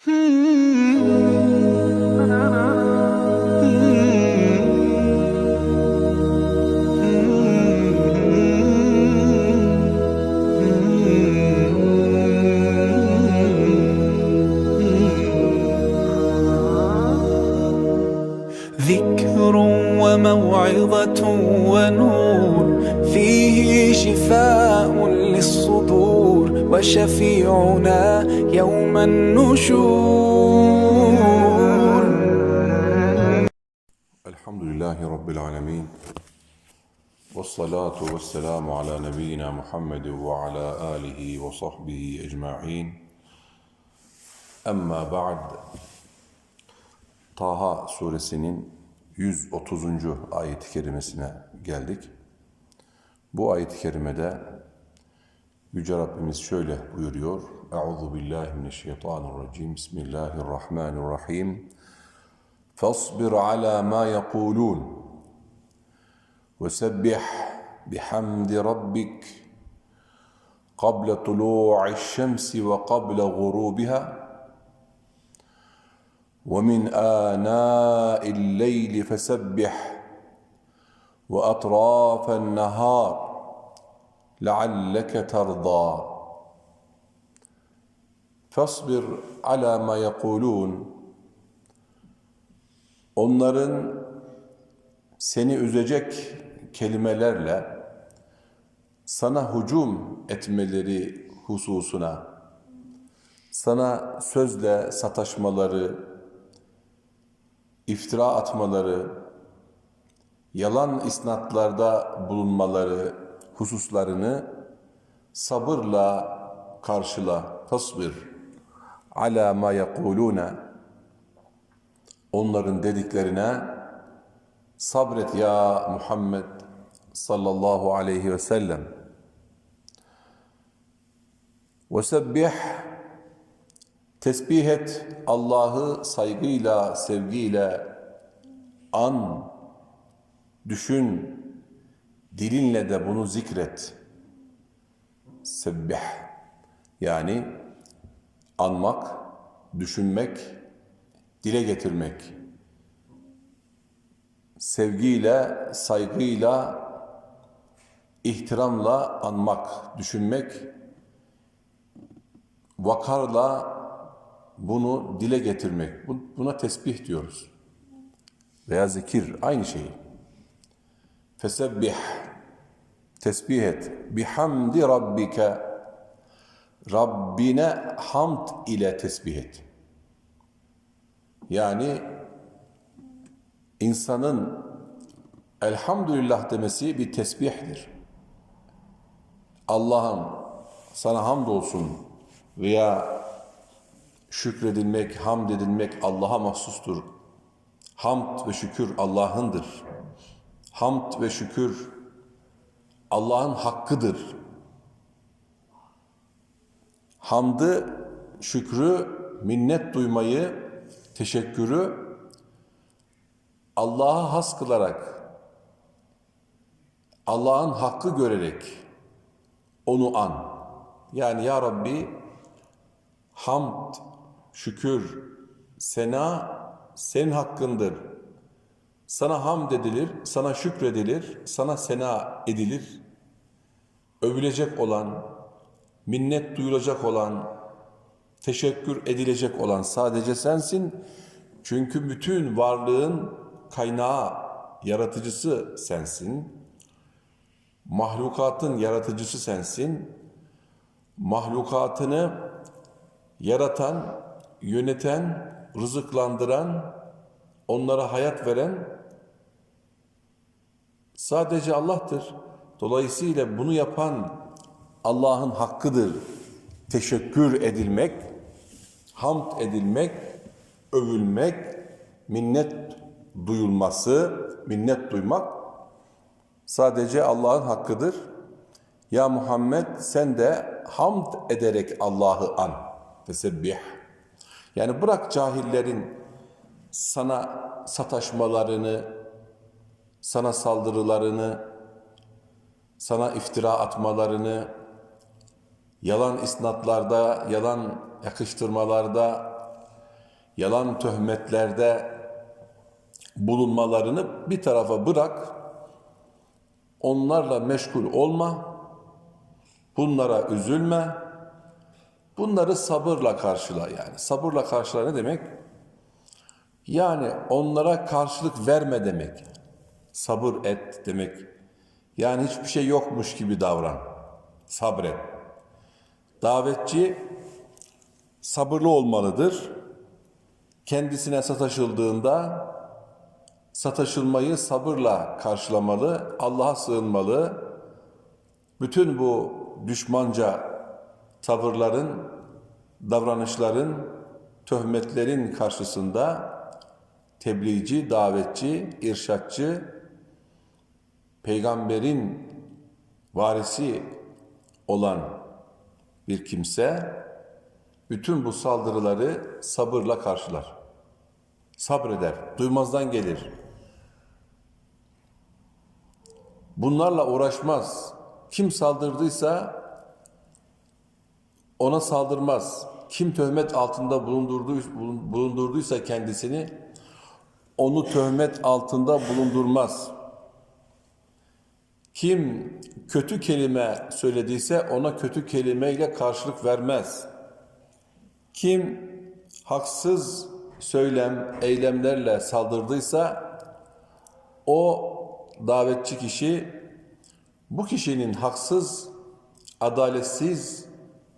Hmm. وشفيعنا يوم النشور الحمد لله رب العالمين والصلاة والسلام على نبينا محمد وعلى آله وصحبه أجمعين أما بعد Taha suresinin 130. ayet-i kerimesine geldik. Bu ayet-i kerimede Yüce Rabbimiz şöyle buyuruyor. Euzu billahi mineşşeytanirracim. Bismillahirrahmanirrahim. Fasbir ala ma yekulun ve sebbih bihamdi rabbik qabla tulu'i şemsi ve qabla gurubiha ومن آناء الليل فسبح وأطراف النهار لعلك ترضى فاصبر على ما يقولون onların seni üzecek kelimelerle sana hücum etmeleri hususuna, sana sözle sataşmaları, iftira atmaları, yalan isnatlarda bulunmaları hususlarını sabırla karşıla. Tasbir ala ma yekulune onların dediklerine sabret ya Muhammed sallallahu aleyhi ve sellem. Ve sebbih tesbih et Allah'ı saygıyla, sevgiyle an, düşün, dilinle de bunu zikret. Sebbih yani anmak, düşünmek, dile getirmek. Sevgiyle, saygıyla, ihtiramla anmak, düşünmek, vakarla bunu dile getirmek. Bu- Buna tesbih diyoruz. Veya zikir, aynı şey. Fesebbih, tesbih et. Bihamdi rabbike, Rabbine hamd ile tesbih et. Yani insanın elhamdülillah demesi bir tesbihdir. Allah'ım sana hamdolsun veya şükredilmek, hamd edilmek Allah'a mahsustur. Hamd ve şükür Allah'ındır. Hamd ve şükür Allah'ın hakkıdır. Hamdı, şükrü, minnet duymayı, teşekkürü Allah'a has kılarak, Allah'ın hakkı görerek onu an. Yani ya Rabbi hamd, şükür, sena senin hakkındır. Sana hamd edilir, sana şükredilir, sana sena edilir. Övülecek olan, minnet duyulacak olan, teşekkür edilecek olan sadece sensin. Çünkü bütün varlığın kaynağı, yaratıcısı sensin. Mahlukatın yaratıcısı sensin. Mahlukatını yaratan, yöneten, rızıklandıran, onlara hayat veren sadece Allah'tır. Dolayısıyla bunu yapan Allah'ın hakkıdır. Teşekkür edilmek, hamd edilmek, övülmek, minnet duyulması, minnet duymak sadece Allah'ın hakkıdır. Ya Muhammed sen de hamd ederek Allah'ı an. Tesebbih. Yani bırak cahillerin sana sataşmalarını, sana saldırılarını, sana iftira atmalarını, yalan isnatlarda, yalan yakıştırmalarda yalan töhmetlerde bulunmalarını bir tarafa bırak. Onlarla meşgul olma. Bunlara üzülme. Bunları sabırla karşıla yani. Sabırla karşıla ne demek? Yani onlara karşılık verme demek. Sabır et demek. Yani hiçbir şey yokmuş gibi davran. Sabret. Davetçi sabırlı olmalıdır. Kendisine sataşıldığında sataşılmayı sabırla karşılamalı, Allah'a sığınmalı. Bütün bu düşmanca tavırların, davranışların, töhmetlerin karşısında tebliğci, davetçi, irşatçı, peygamberin varisi olan bir kimse bütün bu saldırıları sabırla karşılar. Sabreder, duymazdan gelir. Bunlarla uğraşmaz. Kim saldırdıysa ona saldırmaz. Kim töhmet altında bulundurdu, bulundurduysa kendisini onu töhmet altında bulundurmaz. Kim kötü kelime söylediyse ona kötü kelimeyle karşılık vermez. Kim haksız söylem, eylemlerle saldırdıysa o davetçi kişi bu kişinin haksız, adaletsiz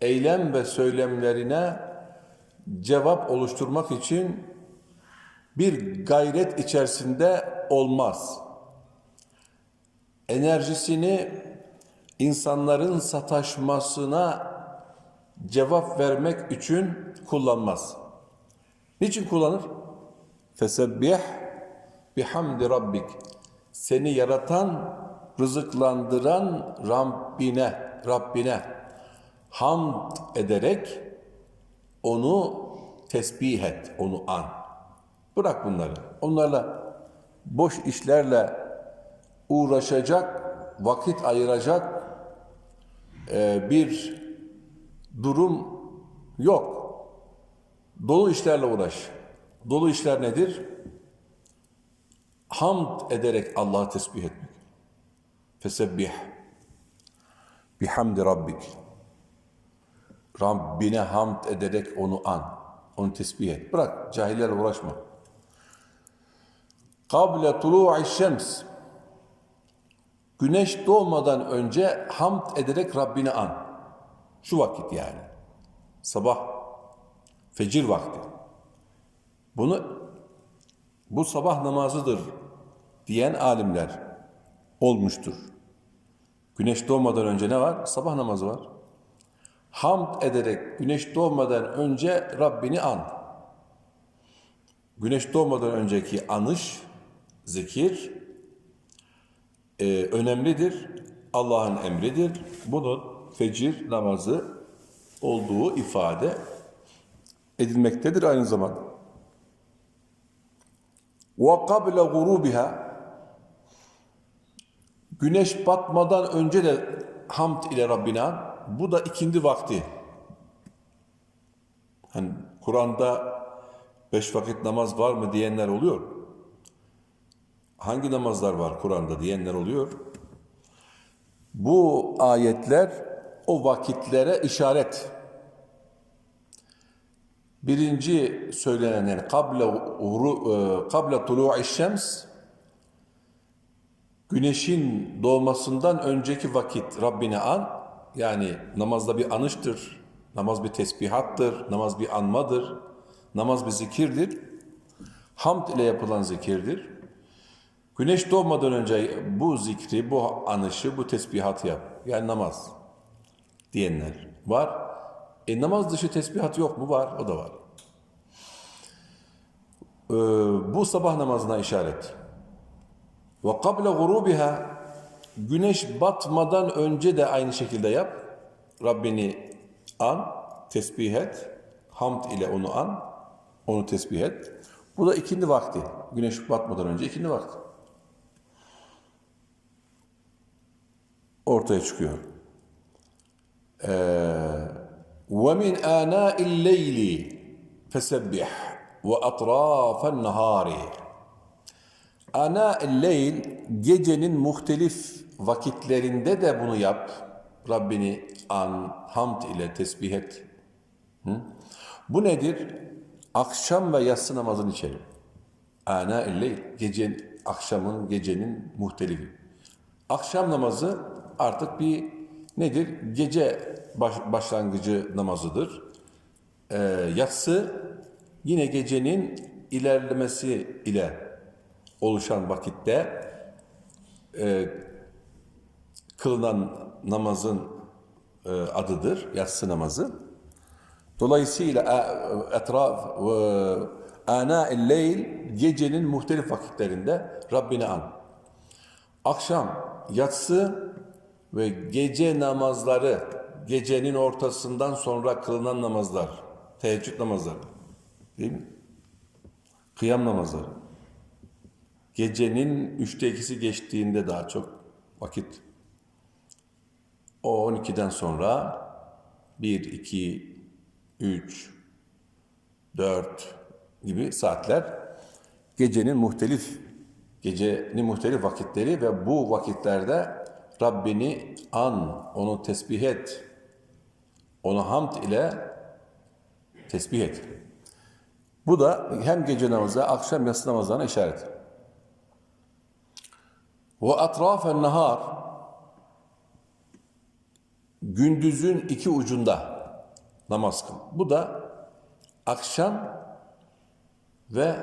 eylem ve söylemlerine cevap oluşturmak için bir gayret içerisinde olmaz. Enerjisini insanların sataşmasına cevap vermek için kullanmaz. Niçin kullanır? Fesebbih bihamdi rabbik. Seni yaratan, rızıklandıran Rabbine, Rabbine hamd ederek onu tesbih et, onu an. Bırak bunları. Onlarla boş işlerle uğraşacak, vakit ayıracak e, bir durum yok. Dolu işlerle uğraş. Dolu işler nedir? Hamd ederek Allah'ı tesbih etmek. Fesebbih. Bihamdi Rabbik. Rabbine hamd ederek onu an. Onu tesbih et. Bırak cahillerle uğraşma. Kable tulu'i şems. Güneş doğmadan önce hamd ederek Rabbini an. Şu vakit yani. Sabah, fecir vakti. Bunu bu sabah namazıdır diyen alimler olmuştur. Güneş doğmadan önce ne var? Sabah namazı var. Hamd ederek güneş doğmadan önce Rabbini an. Güneş doğmadan önceki anış, zikir e, önemlidir. Allah'ın emridir. Bunun fecir namazı olduğu ifade edilmektedir aynı zamanda. وَقَبْلَ غُرُوبِهَا Güneş batmadan önce de hamd ile Rabbine an. Bu da ikindi vakti. Hani Kur'an'da beş vakit namaz var mı diyenler oluyor. Hangi namazlar var Kur'an'da diyenler oluyor. Bu ayetler o vakitlere işaret. Birinci söylenen kable kable tulu'i şems güneşin doğmasından önceki vakit Rabbine an yani namazda bir anıştır. Namaz bir tesbihattır. Namaz bir anmadır. Namaz bir zikirdir. Hamd ile yapılan zikirdir. Güneş doğmadan önce bu zikri, bu anışı, bu tesbihatı yap. Yani namaz diyenler var. E namaz dışı tesbihat yok mu? Var, o da var. Ee, bu sabah namazına işaret. Ve kable gurubiha güneş batmadan önce de aynı şekilde yap. Rabbini an, tesbih et. Hamd ile onu an, onu tesbih et. Bu da ikindi vakti. Güneş batmadan önce ikindi vakti. Ortaya çıkıyor. Ana'il leyli fesebbih. ve atrafen nahari. Ana leyl gecenin muhtelif vakitlerinde de bunu yap. Rabbini an, hamd ile tesbih et. Hı? Bu nedir? Akşam ve yatsı namazını içerir. Ana leyl gece akşamın gecenin muhtelifi. Akşam namazı artık bir nedir? Gece baş, başlangıcı namazıdır. Ee, yatsı yine gecenin ilerlemesi ile oluşan vakitte e, kılınan namazın e, adıdır, yatsı namazı. Dolayısıyla e, etraf ve ana leyl gecenin muhtelif vakitlerinde Rabbini an. Akşam, yatsı ve gece namazları, gecenin ortasından sonra kılınan namazlar, teheccüd namazları, değil mi? Kıyam namazları. Gecenin üçte ikisi geçtiğinde daha çok vakit. O 12'den sonra 1, 2, 3, 4 gibi saatler gecenin muhtelif gecenin muhtelif vakitleri ve bu vakitlerde Rabbini an, onu tesbih et. Onu hamd ile tesbih et. Bu da hem gece namazı, akşam yatsı namazlarına işaret. Ve atrafen nahar gündüzün iki ucunda namaz kıl. Bu da akşam ve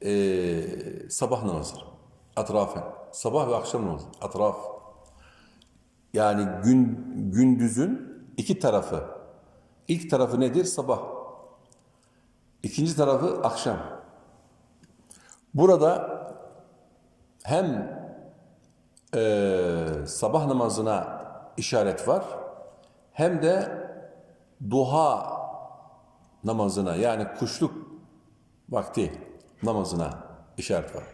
eee, sabah namazıdır. Atrafen. Sabah ve akşam namazı. Atraf. Yani gün, gündüzün iki tarafı. İlk tarafı nedir? Sabah. İkinci tarafı akşam. Burada hem eee, sabah namazına işaret var hem de duha namazına yani kuşluk vakti namazına işaret var.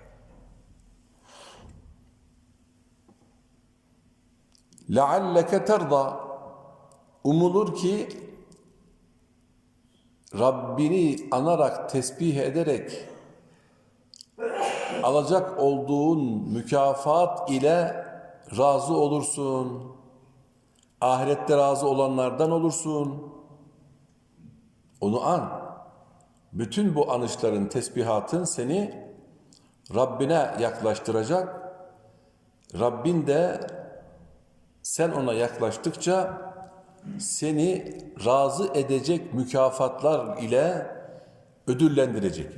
لَعَلَّكَ terda Umulur ki Rabbini anarak, tesbih ederek alacak olduğun mükafat ile razı olursun. Ahirette razı olanlardan olursun. Onu an. Bütün bu anışların, tesbihatın seni Rabbine yaklaştıracak. Rabbin de sen ona yaklaştıkça seni razı edecek mükafatlar ile ödüllendirecek.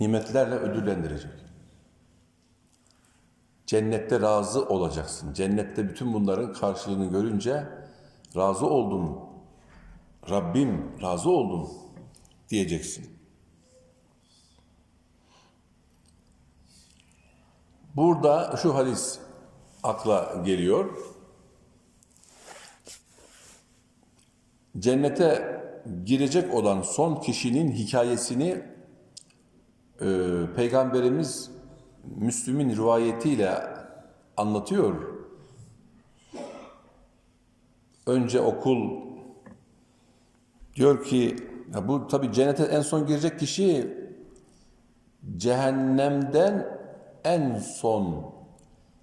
Nimetlerle ödüllendirecek. Cennette razı olacaksın. Cennette bütün bunların karşılığını görünce razı oldum. Rabbim razı oldum diyeceksin. Burada şu hadis akla geliyor. Cennete girecek olan son kişinin hikayesini e, Peygamberimiz Müslüm'ün rivayetiyle anlatıyor. Önce okul diyor ki ya bu tabi cennete en son girecek kişi cehennemden en son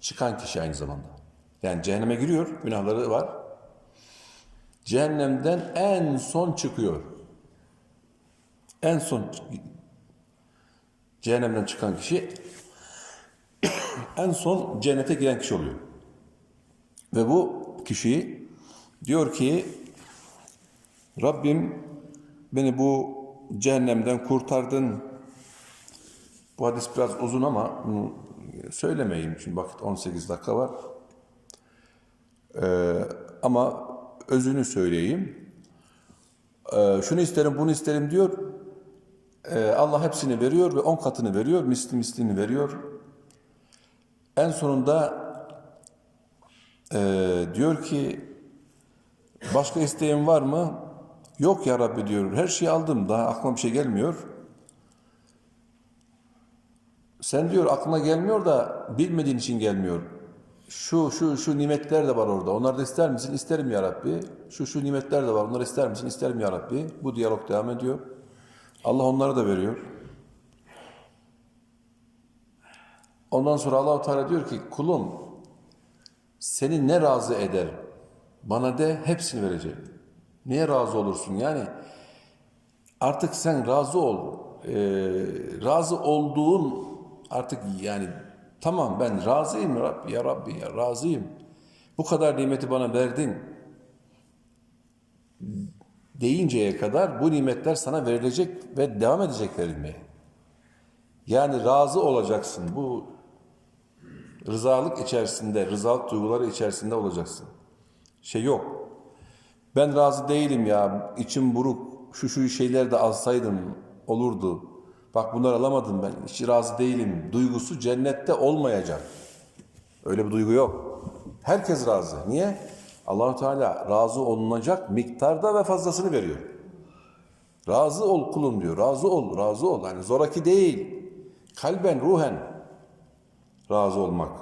çıkan kişi aynı zamanda. Yani cehenneme giriyor, günahları var. Cehennemden en son çıkıyor. En son cehennemden çıkan kişi en son cennete giren kişi oluyor. Ve bu kişi diyor ki Rabbim beni bu cehennemden kurtardın. Bu hadis biraz uzun ama söylemeyeyim çünkü vakit 18 dakika var. Ee, ama özünü söyleyeyim. Ee, şunu isterim, bunu isterim diyor. Ee, Allah hepsini veriyor ve on katını veriyor, misli mislini veriyor. En sonunda e, diyor ki başka isteğin var mı? Yok ya Rabbi diyor. Her şeyi aldım. Daha aklıma bir şey gelmiyor. Sen diyor aklına gelmiyor da bilmediğin için gelmiyor. Şu şu şu nimetler de var orada. Onları da ister misin? İsterim ya Rabbi. Şu şu nimetler de var. Onları ister misin? İsterim ya Rabbi. Bu diyalog devam ediyor. Allah onları da veriyor. Ondan sonra Allahu Teala diyor ki kulum seni ne razı eder? Bana de hepsini vereceğim. Niye razı olursun? Yani artık sen razı ol. Ee, razı olduğun artık yani tamam ben razıyım Rabbi ya Rabbi ya razıyım. Bu kadar nimeti bana verdin deyinceye kadar bu nimetler sana verilecek ve devam edecek verilmeye. Yani razı olacaksın. Bu rızalık içerisinde, rızalık duyguları içerisinde olacaksın. Şey yok. Ben razı değilim ya. içim buruk. Şu şu şeyler de alsaydım olurdu. Bak bunları alamadım ben. Hiç razı değilim. Duygusu cennette olmayacak. Öyle bir duygu yok. Herkes razı. Niye? Allahu Teala razı olunacak miktarda ve fazlasını veriyor. Razı ol kulum diyor. Razı ol, razı ol. Yani zoraki değil. Kalben, ruhen razı olmak.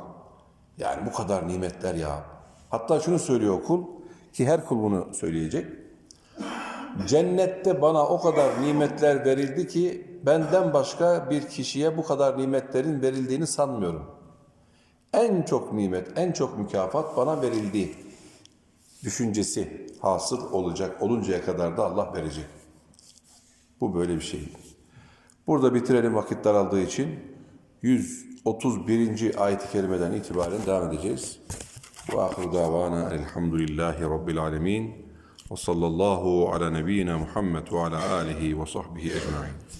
Yani bu kadar nimetler ya. Hatta şunu söylüyor kul ki her kul bunu söyleyecek. Cennette bana o kadar nimetler verildi ki benden başka bir kişiye bu kadar nimetlerin verildiğini sanmıyorum. En çok nimet, en çok mükafat bana verildi. Düşüncesi hasıl olacak, oluncaya kadar da Allah verecek. Bu böyle bir şey. Burada bitirelim vakit daraldığı için. 131. ayet-i kerimeden itibaren devam edeceğiz. Ve ahiru davana elhamdülillahi rabbil alemin. Ala nebiyyina Muhammed ve ala alihi ve sahbihi ecma'in.